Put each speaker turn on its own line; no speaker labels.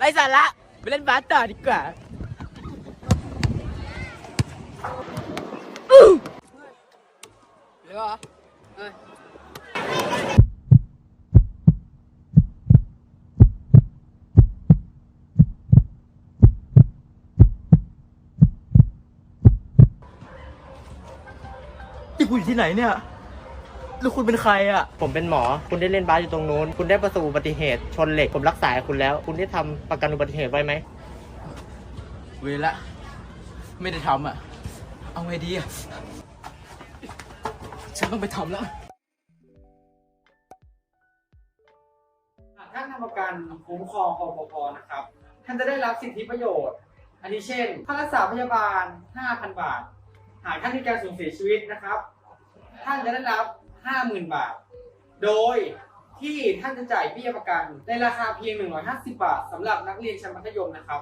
ร้สาระไปเล่นบาสต่อดีกว่า
เหรอเออ
ที่คุณอยู่ที่ไหนเนี่ย แล้วคุณเป็นใครอะ
ผมเป็นหมอ คุณได้เล่นบาสอยู่ตรงนู้น คุณได้ประสบอุบัติเหตุ ชนเหล็ก ผมรักษาคุณแล้ว คุณได้ทำประกันอุบัติเหตุไว้ไหม
เวละ ไม่ได้ทำอะ เอาไงดีอะ ฉันต้องไปทำแล้ว
หากท่านทำประกันคุ้มครองคอปพนะครับ ท่านจะได้รับสิทธิประโยชน์ อันนี้เช่นค่ารักษาพยาบาล 5,000 บาท หากท่านมีการสูญเสียชีวิตนะครับ ท่านจะได้รับ 50,000 บาท โดยที่ท่านจะจ่ายเบี้ยประกันในราคาเพียง 150 บาทสำหรับนักเรียนชั้นมัธยมนะครับ